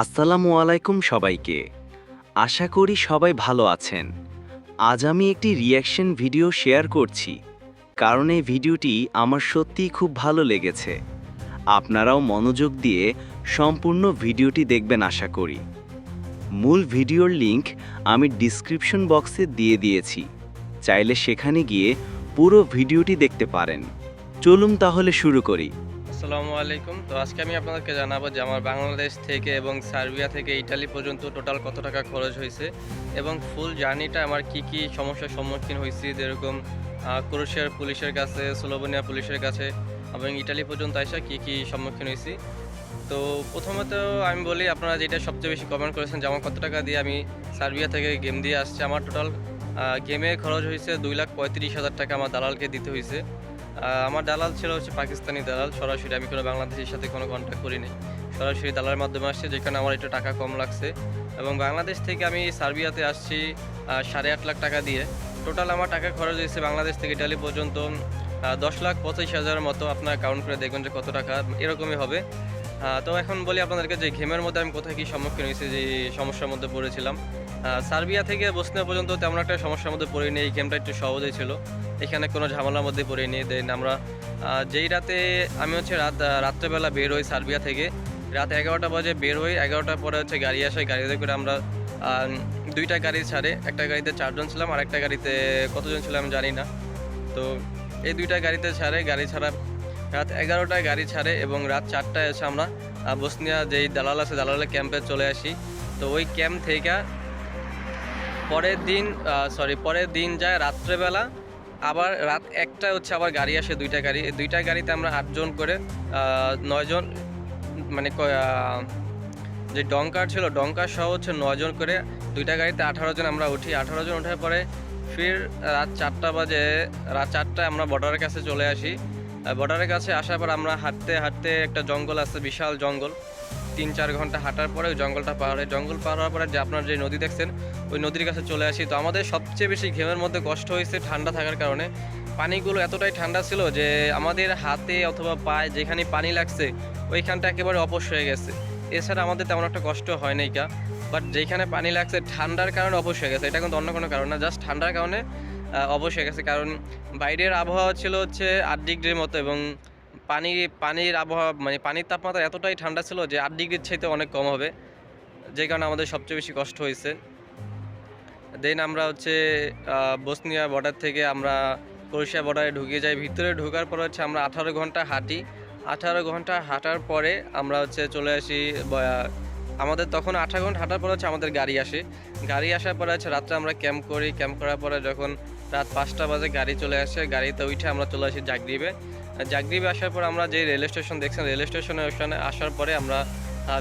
আসসালামু আলাইকুম সবাইকে। আশা করি সবাই ভালো আছেন। আজ আমি একটি রিয়াকশন ভিডিও শেয়ার করছি, কারণ এই ভিডিওটি আমার সত্যিই খুব ভালো লেগেছে। আপনারাও মনোযোগ দিয়ে সম্পূর্ণ ভিডিওটি দেখবেন আশা করি। মূল ভিডিওর লিংক আমি ডিসক্রিপশন বক্সে দিয়ে দিয়েছি। চাইলে সেখানে গিয়ে পুরো ভিডিওটি দেখতে পারেন। চলুন তাহলে শুরু করি। আসসালামু আলাইকুম। তো আজকে আমি আপনাদেরকে জানাব যে আমার বাংলাদেশ থেকে এবং সার্বিয়া থেকে ইটালি পর্যন্ত টোটাল কত টাকা খরচ হয়েছে এবং ফুল জার্নিটা আমার কি কি সমস্যার সম্মুখীন হয়েছি যেরকম আহ, ক্রোয়েশিয়ার পুলিশের কাছে স্লোভেনিয়া পুলিশের কাছে এবং ইটালি পর্যন্ত আসা কি কি সম্মুখীন হয়েছি। তো প্রথমত আমি বলি আপনারা যেটা সবচেয়ে বেশি কমেন্ট করেছেন যে আমার কত টাকা দিয়ে আমি সার্বিয়া থেকে গেম দিয়ে আসছে আমার টোটাল গেমে খরচ হয়েছে দুই লাখ পঁয়ত্রিশ হাজার টাকা আমার দালালকে দিতে হয়েছে। আমার দালাল ছিল হচ্ছে পাকিস্তানি দালাল, সরাসরি আমি কোনো বাংলাদেশের সাথে কোনো কন্ট্যাক্ট করিনি। সরাসরি দালালের মাধ্যমে আসছে, যেখানে আমার একটু টাকা কম লাগছে। এবং বাংলাদেশ থেকে আমি সার্বিয়াতে আসছি সাড়ে আট লাখ টাকা দিয়ে। টোটাল আমার টাকা খরচ হয়েছে বাংলাদেশ থেকে ইটালি পর্যন্ত দশ লাখ পঁচিশ হাজার মতো। আপনার কাউন্ট করে দেখবেন যে কত টাকা, এরকমই হবে। তো এখন বলি আপনাদেরকে যে গেমের মধ্যে আমি কোথায় কী সম্মুখীন হয়েছি, যে সমস্যার মধ্যে পড়েছিলাম। সার্বিয়া থেকে বসনিয়া পর্যন্ত তেমন একটা সমস্যার মধ্যে পড়িনি, এই গেমটা একটু সহজেই ছিল। এখানে কোনো ঝামেলার মধ্যে পড়িনি দেন আমরা যেই রাতে আমি হচ্ছে রাত রাত্রেবেলা বের হই সার্বিয়া থেকে, রাত এগারোটা বাজে বের হই, এগারোটার পরে হচ্ছে গাড়ি আসে, গাড়িতে করে আমরা দুইটা গাড়ি ছাড়ে, একটা গাড়িতে চারজন ছিলাম, আর একটা গাড়িতে কতজন ছিলাম জানি না। তো এই দুইটা গাড়িতে ছাড়ে, গাড়ি ছাড়া রাত এগারোটায় গাড়ি ছাড়ে এবং রাত চারটায় এসে আমরা বসনিয়া যেই দালাল আছে, দালালের ক্যাম্পে চলে আসি। তো ওই ক্যাম্প থেকে পরের দিন সরি পরের দিন যায় রাত্রেবেলা। আবার রাত একটা হচ্ছে আবার গাড়ি আসে, দুইটা গাড়ি। দুইটা গাড়িতে আমরা আটজন করে নয়জন মানে যে ডঙ্কার ছিল, ডঙ্কার সহ হচ্ছে নয়জন করে দুইটা গাড়িতে আঠারো জন আমরা উঠি। আঠারো জন ওঠার পরে ফির রাত চারটা বাজে, রাত চারটায় আমরা বর্ডারের কাছে চলে আসি। বর্ডারের কাছে আসার পর আমরা হাঁটতে হাঁটতে একটা জঙ্গল আছে, বিশাল জঙ্গল। তিন চার ঘণ্টা হাঁটার পরে ওই জঙ্গলটা পার হয় জঙ্গল পার হওয়ার পরে যে আপনার যে নদী দেখছেন, ওই নদীর কাছে চলে আসি। তো আমাদের সবচেয়ে বেশি ঘেমের মধ্যে কষ্ট হয়েছে ঠান্ডা থাকার কারণে। পানিগুলো এতটাই ঠান্ডা ছিল যে আমাদের হাতে অথবা পায়ে যেখানে পানি লাগছে, ওইখানটা একেবারে অপস হয়ে গেছে। এছাড়া আমাদের তেমন একটা কষ্ট হয় নাই কা। বাট যেখানে পানি লাগছে, ঠান্ডার কারণে অবশ হয়ে গেছে। এটা কিন্তু অন্য কোনো কারণ না। জাস্ট ঠান্ডার কারণে অবশ হয়ে গেছে কারণ বাইরের আবহাওয়া ছিল হচ্ছে আট ডিগ্রির মতো এবং পানি, পানির আবহাওয়া মানে পানির তাপমাত্রা এতটাই ঠান্ডা ছিল যে আট ডিগ্রির চাইতে অনেক কম হবে, যে কারণে আমাদের সবচেয়ে বেশি কষ্ট হয়েছে। দেন আমরা হচ্ছে বসনিয়া বর্ডার থেকে আমরা ক্রোয়েশিয়া বর্ডারে ঢুকে যাই। ভিতরে ঢোকার পর হচ্ছে আমরা আঠারো ঘণ্টা হাঁটি। আঠারো ঘণ্টা হাঁটার পরে আমরা হচ্ছে চলে আসি আমাদের তখন আঠারো ঘণ্টা হাঁটার পর হচ্ছে আমাদের গাড়ি আসে। গাড়ি আসার পরে হচ্ছে রাত্রে আমরা ক্যাম্প করি। ক্যাম্প করার পরে যখন রাত পাঁচটা বাজে গাড়ি চলে আসে। গাড়িতে উঠে আমরা চলে আসি জাগরিবে। জাগরিবে আসার পর আমরা যে রেল স্টেশন দেখছেন, রেল স্টেশনে ওখানে আসার পরে আমরা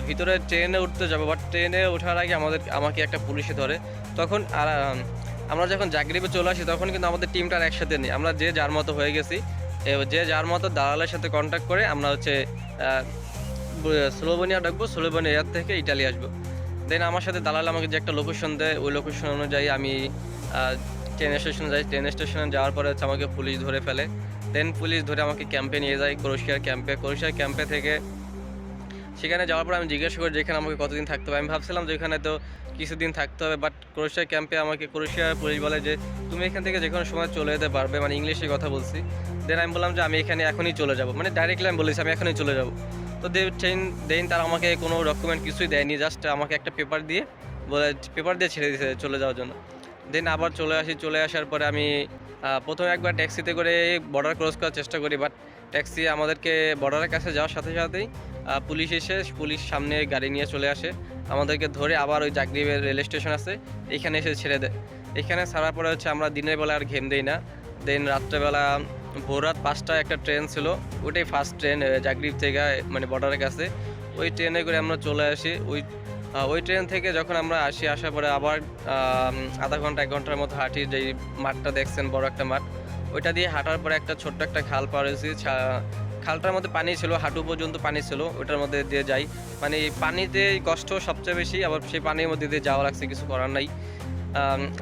ভিতরে ট্রেনে উঠতে যাব। বাট ট্রেনে ওঠার আগে আমাদের, আমাকে একটা পুলিশে ধরে। তখন আর আমরা যখন জাগরিবে চলে আসি, তখন কিন্তু আমাদের টিমটা আর একসাথে নেই। আমরা যে যার মতো হয়ে গেছি যে যার মতো দালালের সাথে কন্ট্যাক্ট করে আমরা হচ্ছে স্লোভেনিয়া ডাকবো, স্লোভেনিয়া থেকে ইটালি আসব। দেন আমার সাথে দালাল আমাকে যে একটা লোকেশন দেয়, ওই লোকেশন অনুযায়ী আমি ট্রেন স্টেশনে যাই ট্রেন স্টেশনে যাওয়ার পরে হচ্ছে আমাকে পুলিশ ধরে ফেলে। দেন পুলিশ ধরে আমাকে ক্যাম্পে নিয়ে যায় ক্রোয়েশিয়ার ক্যাম্পে ক্রোয়েশিয়ার ক্যাম্পে থেকে সেখানে যাওয়ার পর আমি জিজ্ঞাসা করি যেখানে আমাকে কতদিন থাকতে হবে? আমি ভাবছিলাম যে, এখানে তো কিছুদিন থাকতে হবে। বাট ক্রোয়েশিয়া ক্যাম্পে আমাকে ক্রোয়েশিয়ার পুলিশ বলে যে, তুমি এখান থেকে যে কোনো সময় চলে যেতে পারবে। মানে ইংলিশে কথা বলছি। দেন আমি বললাম যে, আমি এখানে এখনই চলে যাব। মানে ডাইরেক্টলি আমি বলেছি, আমি এখনই চলে যাব। তো দে ট্রেন দেন তারা আমাকে কোনো ডকুমেন্ট কিছুই দেয়নি জাস্ট আমাকে একটা পেপার দিয়ে বলে পেপার দিয়ে ছেড়ে দিয়েছে চলে যাওয়ার জন্য। দেন আবার চলে আসি, চলে আসার পরে আমি প্রথমে একবার ট্যাক্সিতে করে বর্ডার ক্রস করার চেষ্টা করি বাট ট্যাক্সি আমাদেরকে বর্ডারের কাছে যাওয়ার সাথে সাথেই পুলিশ এসে পুলিশ সামনে গাড়ি নিয়ে চলে আসে। আমাদেরকে ধরে আবার ওই জাগরিবের রেল স্টেশন আছে, এখানে এসে ছেড়ে দেয়। এখানে ছাড়ার পরে হচ্ছে আমরা দিনের বেলা আর ঘেম দিই না। দেন রাত্রেবেলা ভোর রাত পাঁচটায় একটা ট্রেন ছিল, ওটাই ফার্স্ট ট্রেন জাগরিব থেকে মানে বর্ডারের কাছে। ওই ট্রেনে করে আমরা চলে আসি, ওই ওই ট্রেন থেকে যখন আমরা আসি, আসার পরে আবার আধা ঘণ্টা, এক ঘণ্টার মতো হাঁটি যেই মাঠটা দেখছেন, বড় একটা মাঠ, ওইটা দিয়ে হাঁটার পরে একটা ছোট্ট একটা খাল পার হয়েছি। খালটার মধ্যে পানি ছিল, হাঁটু পর্যন্ত পানি ছিল ওটার মধ্যে দিয়ে যাই। মানে পানিতে কষ্ট সবচেয়ে বেশি, আবার সেই পানির মধ্যে দিয়ে যাওয়া লাগছে, কিছু করার নাই।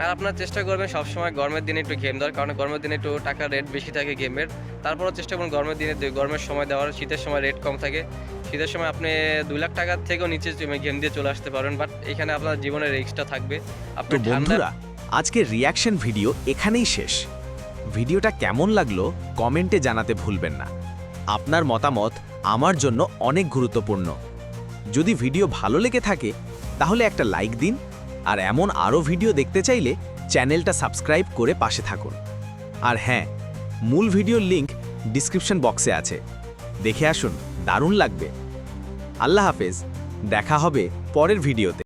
আর আপনার চেষ্টা করবেন সবসময় গরমের দিনে একটু গেম দেওয়ার, কারণ গরমের দিনে একটু টাকার রেট বেশি থাকে গেমের তারপরও চেষ্টা করুন গরমের দিনে, গরমের সময় দেওয়ার, শীতের সময় রেট কম থাকে। শীতের সময় আপনি দুই লাখ টাকার থেকেও নিচে গেম দিয়ে চলে আসতে পারেন বাট এখানে আপনার জীবনের রিস্কটা থাকবে। তো আপনার বন্ধুরা আজকের রিয়াকশন ভিডিও এখানেই শেষ। ভিডিওটা কেমন লাগল কমেন্টে জানাতে ভুলবেন না। আপনার মতামত আমার জন্য অনেক গুরুত্বপূর্ণ। যদি ভিডিও ভালো লেগে থাকে তাহলে একটা লাইক দিন আর এমন আরও ভিডিও দেখতে চাইলে চ্যানেলটা সাবস্ক্রাইব করে পাশে থাকুন। আর হ্যাঁ মূল ভিডিওর লিংক ডিসক্রিপশন বক্সে আছে। দেখে আসুন দারুণ লাগবে। আল্লাহ হাফেজ। দেখা হবে পরের ভিডিওতে।